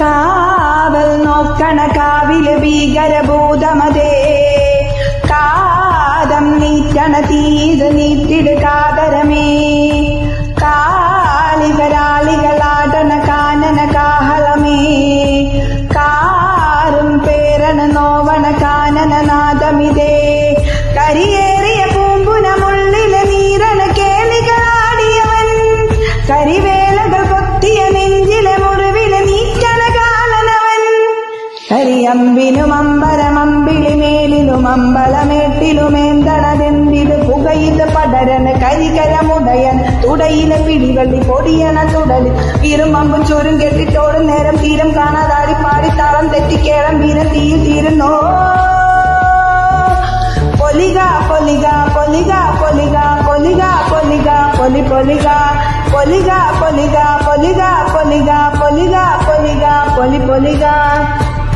കാവൽ നോക്കണ കാവിലെ ഭീകരഭൂതമതേ. കാതം നീറ്റണ തീത് നീറ്റിട് കാതരമേ. കാലികരാളികളാടണ കാനന കാഹളമേ. കാറും പേരണ നോവണ കാനനനാദമിതേ കരിയേറിയ കരിയമ്പിനും അമ്പരമമ്പിളി മേലിലും അമ്പലമേട്ടിലുമേന്തണതെന്തിത് പുകയിത് പടരന് കരികരമുടയൻ തുടയിലെ പിടിവള്ളി പൊടിയണ തുടലിൽ ഇരുമ്പമ്പും ചുരും കെട്ടിട്ടോടും നേരം തീരം കാണാതാടി പാടി താളം തെറ്റിക്കേളം വീരം തീയിൽ തീരുന്നോ പൊലിക പൊലിക പൊലിക പൊലിക പൊലിക പൊലിക പൊലി പൊലിക പൊലിക പൊലിക പൊലിക പൊലിക പൊലിക പൊലിക പൊലി പൊലിക